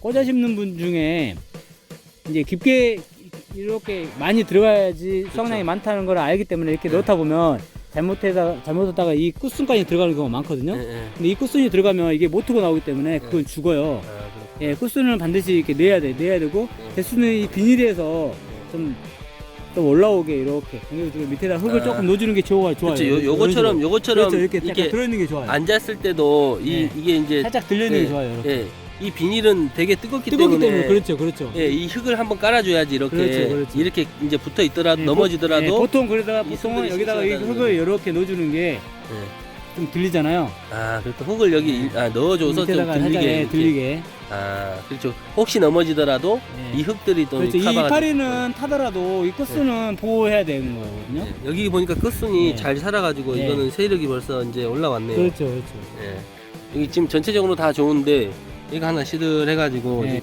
꽂아 심는 분 중에 이제 깊게 이렇게 많이 들어가야지 수확량이 많다는 걸 알기 때문에 이렇게 네. 넣다 보면 잘못해다 잘못했다가 이 끝순까지 들어가는 경우가 많거든요. 예, 예. 근데 이 끝순이 들어가면 이게 모트가 나오기 때문에 그건 죽어요. 아. 예, 끝순은 반드시 이렇게 내야 돼, 내야 되고 네. 대수는 이 비닐에서 좀, 좀 올라오게 이렇게 당겨주고 밑에다 흙을 아. 조금 넣어주는 게 좋아요. 좋아요. 그렇죠. 요, 요거처럼. 요거처럼 그렇죠. 이렇게, 이렇게 들어있는 게 좋아요. 앉았을 때도 이 네. 이게 이제 살짝 들려있는 예, 게 좋아요. 이렇게. 예. 이 비닐은 되게 뜨겁기, 뜨겁기 때문에, 때문에 그렇죠, 그렇죠. 예, 이 흙을 한번 깔아줘야지 이렇게 그렇죠, 그렇죠. 이렇게 이제 붙어 있더라 도 예, 넘어지더라도 보, 예, 보통 그러다가 이 보통은 여기다가 이 흙을 이렇게 넣어주는 게좀 예. 들리잖아요. 아 그렇다 흙을 여기 아, 넣어줘서 좀 들리게 예. 들리게. 아 그렇죠 혹시 넘어지더라도 예. 이 흙들이 또 그렇죠. 이 이파리는 타더라도 이 끝수는 보호해야 되는 거거든요. 예, 여기 보니까 끝순이 네. 잘 살아가지고 네. 이거는 세력이 벌써 이제 올라왔네요. 그렇죠, 그렇죠. 예. 여기 지금 전체적으로 다 좋은데 이거 하나 시들 해가지고 네. 이제